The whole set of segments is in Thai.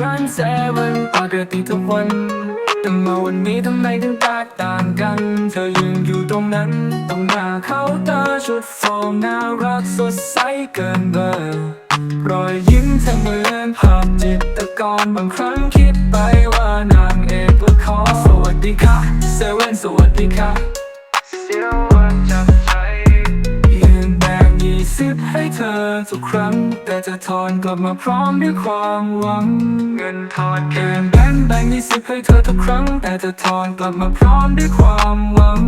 ร้านเซเว่นปกติทุกวันแต่มาวันนี้ทำไมถึงแตกต่างกัน เธอยืนอยู่ตรงนั้นตรงหน้าเคาน์เตอร์ชุดโฟมน่ารักสดใสเกินเบอร์รอยยิ้มเธอเหมือนภาพจิตรกรบางครั้งคิดไปว่านางเอกละครสวัสดีค่ะเซเว่นสวัสดีค่ะ เธอทุกครั้ง แต่จะทอนกลับมาพร้อมด้วยความหวัง เงินทอนเกินแบงแบงยี่สิบให้เธอทุกครั้ง แต่จะทอนกลับมาพร้อมด้วยความหวัง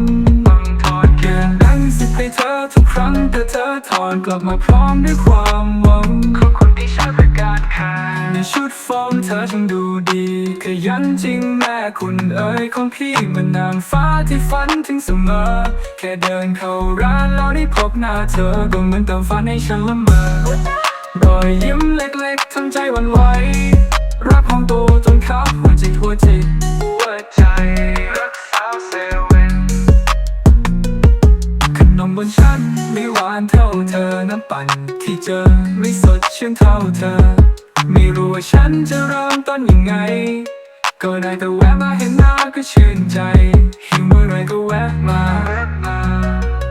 บังทอนเกินแบงสิบให้เธอทุกครั้ง แต่เธอทอนกลับมาพร้อมด้วยความหวังขอบคุณที่ใช้บริการค่ะในชุดฟอร์มเธอช่างดูดี ขยันจริงแม่คุณ เอ๋ยของพี่มันนางฟ้าที่ฝันถึงเสมอ แค่เดินเข้าร้านแล้วได้พบหน้าเธอ ก็เหมือนเติมฝันให้ฉันละเมอรอยยิ้มเล็กๆทำใจวันไหวรักของโตจนเข้าหัวใจหัวใจหัวใจรักสาวเซเว่นขนมบนชั้นไม่หวานเท่าเธอน้ำปั่นที่เจอไม่สดชื่นเท่าเธอ ไม่รู้ว่าฉันจะเริ่มต้นยังไง ก็ได้แต่แวะมาเห็นหน้าก็ชื่นใจหิวเมื่อไรก็แวะมา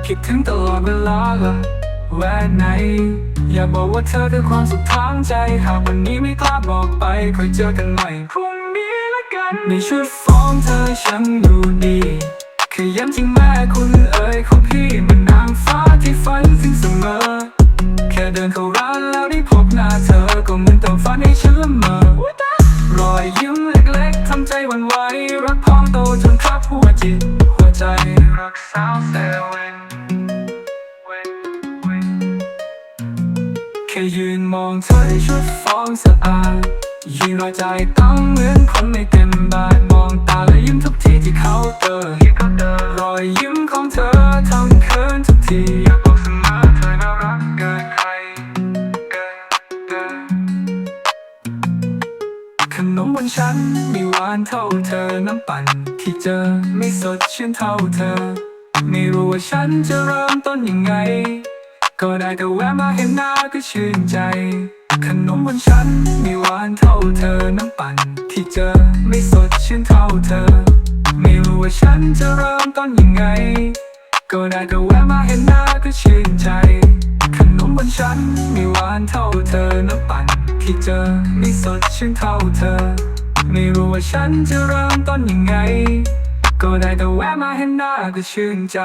คิดถึงตลอดเวลาละแวะไหน อย่าบอกว่าเธอคือความสุขทางใจ หากวันนี้ไม่กล้าบอกไปค่อยเจอกันใหม่พรุ่งนี้ละกันในชุดฟ้อร์มเธอช่างดูดีขยันจริงแม่คุณเอ๋ยของพี่เหมันนางฟ้าที่ฝันถึงเสมอ แค่เดินเข้า ยิ้มเล็กๆทำใจหวันไหวรักพองโตจนครับหัวจิตหัวใจรักสาวเซเว่นเว่นแค่ยืนมองเธอในชุดฟองสะอาดยืนรอยใจต้องเหมือนคนไม่เต็มบาทมองตาและยิ้มทุกทีที่เขาเตอรรอยยิ้มของเธอ ขนมบนชั้นไม่หวานเท่าเธอน้ำปั่นที่เจอไม่สดชื่นเท่าเธอ ไม่รู้ว่าฉันจะเริ่มต้นยังไง ก็ได้แต่แวะมาเห็นหน้าก็ชื่นใจ ขนมบนชั้นไม่หวานเท่าเธอน้ำปั่นที่เจอไม่สดชื่นเท่าเธอ ไม่รู้ว่าฉันจะเริ่มต้นยังไง ก็ได้แต่แวะมาเห็นหน้าก็ชื่นใจ ขนมบนชั้นไม่หวานเท่าเธอน้ำปั่น ที่เจอไม่สดชื่นเท่าเธอ ไม่รู้ว่าฉันจะเริ่มต้นยังไง ก็ได้แต่แวะมาเห็นหน้าก็ชื่นใจ